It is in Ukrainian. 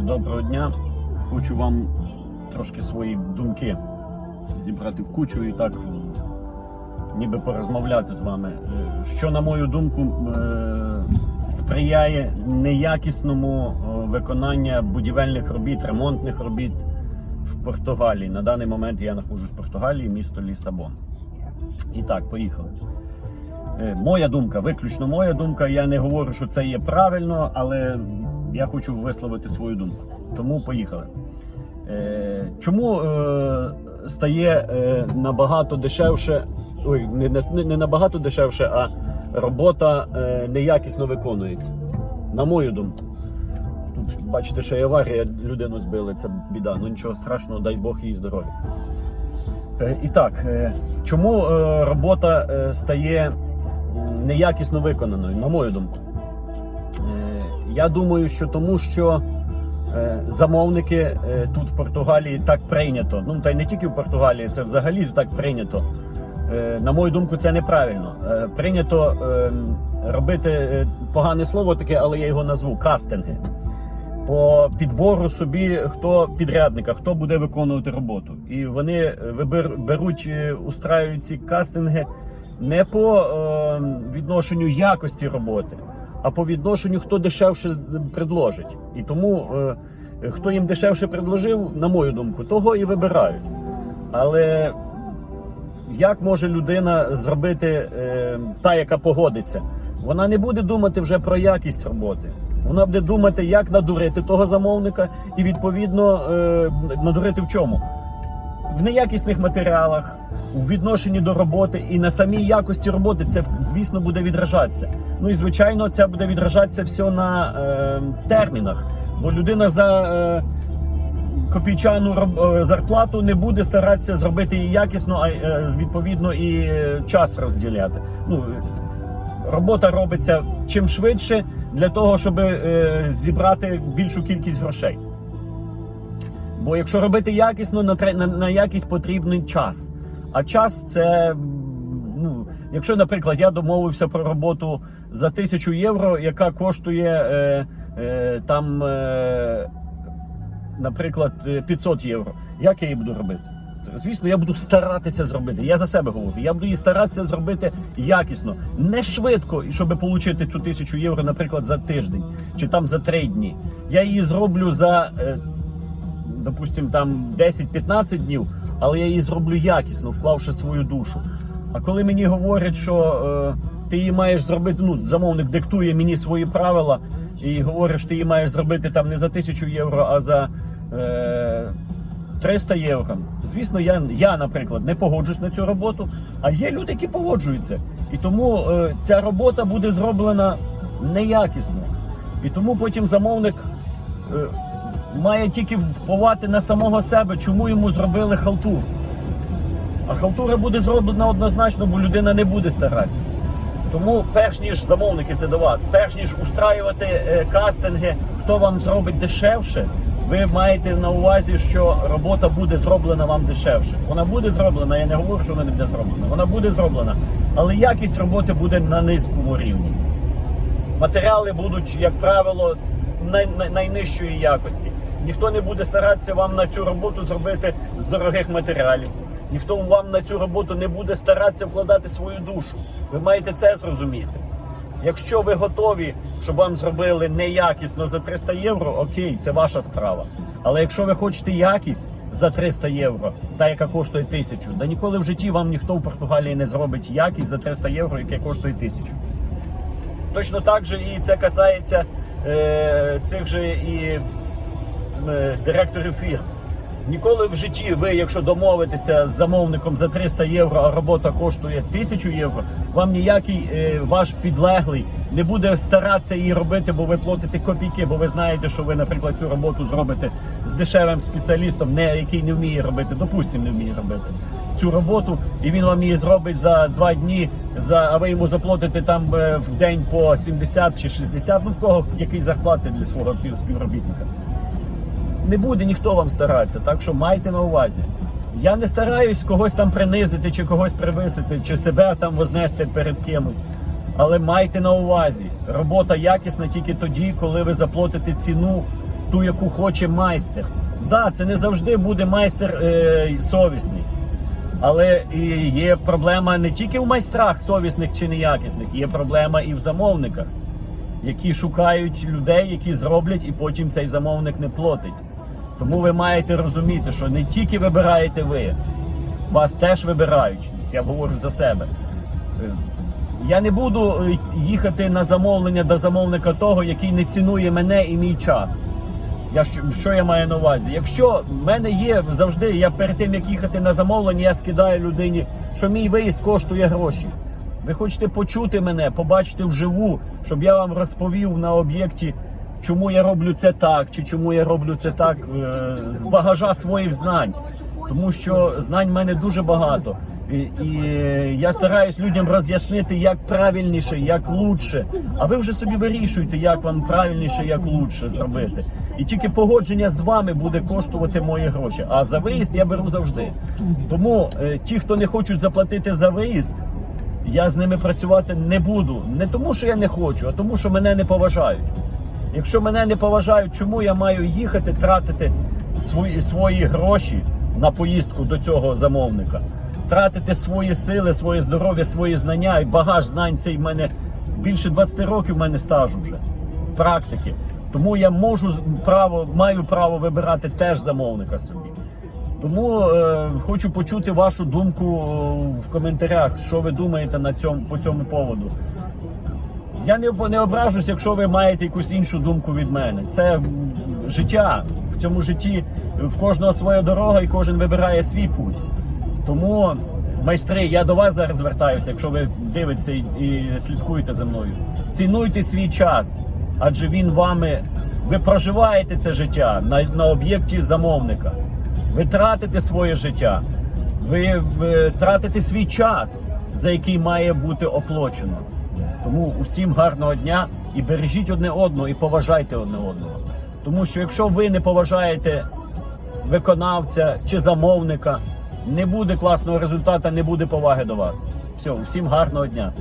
Друзі, доброго дня. Хочу вам трошки свої думки зібрати в кучу і так ніби порозмовляти з вами. Е, Що, на мою думку, е, сприяє неякісному е, виконанню будівельних робіт, ремонтних робіт в Португалії. На даний момент я знаходжусь в Португалії, місто Лісабон. І так, поїхали. Моя думка, виключно моя думка. Я не говорю, що це є правильно, але я хочу висловити свою думку. Тому поїхали. Е, Чому е, стає е, набагато дешевше, ой, не, не, не набагато дешевше, а робота е, неякісно виконується? На мою думку. Тут бачите, що і аварія людину збили, це біда. Ну нічого страшного, дай Бог їй здоров'я. Е, І так, е, чому е, робота е, стає неякісно виконаною, на мою думку? Я думаю, що тому, що е, замовники е, тут в Португалії так прийнято. Ну та й не тільки в Португалії, це взагалі так прийнято. Е, На мою думку, це неправильно. Прийнято е, робити погане слово таке, але я його назву кастинги. По підбору собі хто підрядника, хто буде виконувати роботу. І вони вибер, беруть, устраюють ці кастинги не по е, відношенню якості роботи, а по відношенню, хто дешевше предложить. І тому е, хто їм дешевше предложив, на мою думку, того і вибирають. Але як може людина зробити е, та, яка погодиться? Вона не буде думати вже про якість роботи. Вона буде думати, як надурити того замовника, і відповідно е, надурити в чому? В неякісних матеріалах, у відношенні до роботи і на самій якості роботи це звісно буде відражатися. Ну і звичайно, це буде відражатися все на е, термінах, бо людина за е, копійчану роб- е, зарплату не буде старатися зробити її якісно, а е, відповідно і час розділяти. Ну робота робиться чим швидше для того, щоб е, зібрати більшу кількість грошей. Бо якщо робити якісно, на, на, на якість потрібний час. А час це, ну, якщо, наприклад, я домовився про роботу за тисячу євро, яка коштує е, е, там, е, наприклад, е, 500 євро, як я її буду робити? Звісно, я буду старатися зробити. Я за себе говорю. Я буду її старатися зробити якісно, не швидко, щоб отримати цю тисячу євро, наприклад, за тиждень чи там за три дні. Я її зроблю за, е, там 10-15 днів, але я її зроблю якісно, вклавши свою душу. А коли мені говорять, що е, ти її маєш зробити, ну замовник диктує мені свої правила і говорить, що ти її маєш зробити там не за тисячу євро, а за. Е, 300 євро. Звісно, я, я, наприклад, не погоджуюсь на цю роботу, а є люди, які погоджуються. І тому е, ця робота буде зроблена неякісно. І тому потім замовник е, має тільки впливати на самого себе, чому йому зробили халтуру. А халтура буде зроблена однозначно, бо людина не буде старатися. Тому, перш ніж замовники, це до вас, перш ніж устраювати е, кастинги, хто вам зробить дешевше, ви маєте на увазі, що робота буде зроблена вам дешевше. Вона буде зроблена, я не говорю, що вона не буде зроблена. Вона буде зроблена, але якість роботи буде на низькому рівні. Матеріали будуть, як правило, най, най- найнижчої якості. Ніхто не буде старатися вам на цю роботу зробити з дорогих матеріалів. Ніхто вам на цю роботу не буде старатися вкладати свою душу. Ви маєте це зрозуміти. Якщо ви готові, щоб вам зробили неякісно за 300 євро, окей, це ваша справа. Але якщо ви хочете якість за 300 євро, та яка коштує 1000, да ніколи в житті вам ніхто в Португалії не зробить якість за 300 євро, яке коштує 1000. Точно так же і це касається цих же і е, директорів фірм. Ніколи в житті ви, якщо домовитеся з замовником за 300 євро, а робота коштує 1000 євро, вам ніякий е, ваш підлеглий не буде старатися її робити, бо ви платите копійки, бо ви знаєте, що ви, наприклад, цю роботу зробите з дешевим спеціалістом, не який не вміє робити, допустимо, не вміє робити цю роботу, і він вам її зробить за два дні, за, а ви йому заплатите там е, в день по 70 чи 60, ну в кого який зарплати для свого пів- співробітника не буде ніхто вам старатися, так що майте на увазі. Я не стараюсь когось там принизити, чи когось привисити, чи себе там вознести перед кимось. Але майте на увазі, робота якісна тільки тоді, коли ви заплатите ціну ту, яку хоче майстер. Да, це не завжди буде майстер е, совісний. Але є проблема не тільки в майстрах совісних чи неякісних, є проблема і в замовниках, які шукають людей, які зроблять, і потім цей замовник не платить. Тому ви маєте розуміти, що не тільки вибираєте ви, вас теж вибирають. Я говорю за себе. Я не буду е, їхати на замовлення до замовника того, який не цінує мене і мій час. Я що, що я маю на увазі? Якщо в мене є завжди, я перед тим як їхати на замовлення, я скидаю людині, що мій виїзд коштує гроші. Ви хочете почути мене, побачити вживу, щоб я вам розповів на об'єкті, чому я роблю це так, чи чому я роблю це так е, з багажа своїх знань. Тому що знань в мене дуже багато. І, і я стараюсь людям роз'яснити, як правильніше, як лучше. А ви вже собі вирішуєте, як вам правильніше, як лучше зробити. І тільки погодження з вами буде коштувати мої гроші. А за виїзд я беру завжди. Тому е, ті, хто не хочуть заплатити за виїзд, я з ними працювати не буду. Не тому, що я не хочу, а тому, що мене не поважають. Якщо мене не поважають, чому я маю їхати, тратити свої, свої гроші на поїздку до цього замовника, тратити свої сили, своє здоров'я, свої знання і багаж знань цей в мене більше 20 років в мене стажу вже практики. Тому я можу право, маю право вибирати теж замовника собі. Тому е, хочу почути вашу думку е, в коментарях, що ви думаєте на цьому по цьому поводу. Я не, не ображусь, якщо ви маєте якусь іншу думку від мене. Це життя. В цьому житті в кожного своя дорога і кожен вибирає свій путь. Тому, майстри, я до вас зараз звертаюся, якщо ви дивитеся і, слідкуєте за мною. Цінуйте свій час, адже він вами. Ви проживаєте це життя на, на об'єкті замовника. Ви тратите своє життя, ви, ви тратите свій час, за який має бути оплачено. Тому усім гарного дня і бережіть одне одного, і поважайте одне одного. Тому що якщо ви не поважаєте виконавця чи замовника, не буде класного результату, не буде поваги до вас. Все, усім гарного дня.